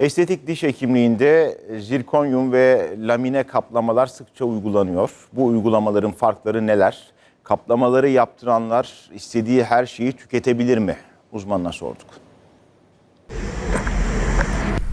Estetik diş hekimliğinde zirkonyum ve lamine kaplamalar sıkça uygulanıyor. Bu uygulamaların farkları neler? Kaplamaları yaptıranlar istediği her şeyi tüketebilir mi? Uzmanına sorduk.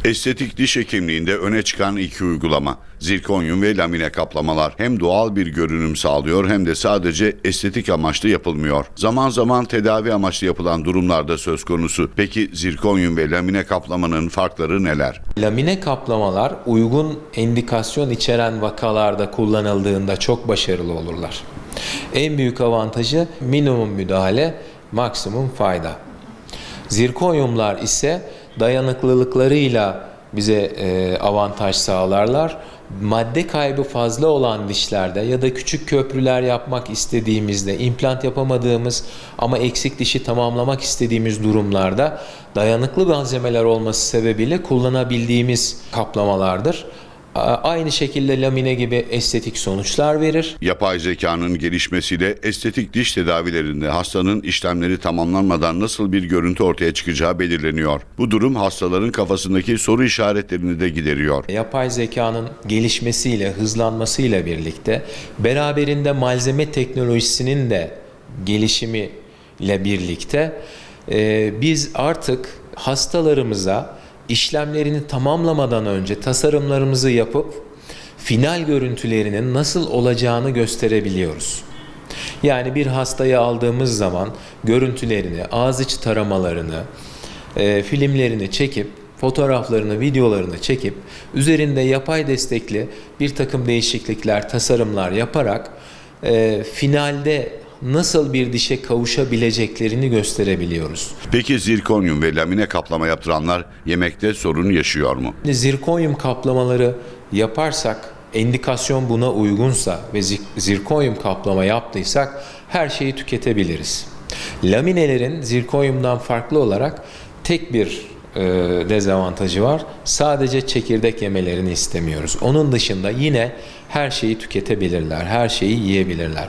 Estetik diş hekimliğinde öne çıkan iki uygulama. Zirkonyum ve lamine kaplamalar hem doğal bir görünüm sağlıyor hem de sadece estetik amaçlı yapılmıyor. Zaman zaman tedavi amaçlı yapılan durumlarda söz konusu. Peki zirkonyum ve lamine kaplamanın farkları neler? Lamine kaplamalar uygun endikasyon içeren vakalarda kullanıldığında çok başarılı olurlar. En büyük avantajı minimum müdahale, maksimum fayda. Zirkonyumlar ise dayanıklılıklarıyla bize e, avantaj sağlarlar. Madde kaybı fazla olan dişlerde ya da küçük köprüler yapmak istediğimizde, implant yapamadığımız ama eksik dişi tamamlamak istediğimiz durumlarda dayanıklı malzemeler olması sebebiyle kullanabildiğimiz kaplamalardır. Aynı şekilde lamine gibi estetik sonuçlar verir. Yapay zekanın gelişmesiyle estetik diş tedavilerinde hastanın işlemleri tamamlanmadan nasıl bir görüntü ortaya çıkacağı belirleniyor. Bu durum hastaların kafasındaki soru işaretlerini de gideriyor. Yapay zekanın gelişmesiyle, hızlanmasıyla birlikte beraberinde malzeme teknolojisinin de gelişimiyle birlikte e, biz artık hastalarımıza işlemlerini tamamlamadan önce tasarımlarımızı yapıp final görüntülerinin nasıl olacağını gösterebiliyoruz. Yani bir hastayı aldığımız zaman görüntülerini, ağız içi taramalarını, e, filmlerini çekip, fotoğraflarını, videolarını çekip, üzerinde yapay destekli bir takım değişiklikler, tasarımlar yaparak e, finalde nasıl bir dişe kavuşabileceklerini gösterebiliyoruz. Peki zirkonyum ve lamine kaplama yaptıranlar yemekte sorun yaşıyor mu? Zirkonyum kaplamaları yaparsak, endikasyon buna uygunsa ve zi- zirkonyum kaplama yaptıysak her şeyi tüketebiliriz. Laminelerin zirkonyumdan farklı olarak tek bir e, dezavantajı var. Sadece çekirdek yemelerini istemiyoruz. Onun dışında yine her şeyi tüketebilirler, her şeyi yiyebilirler.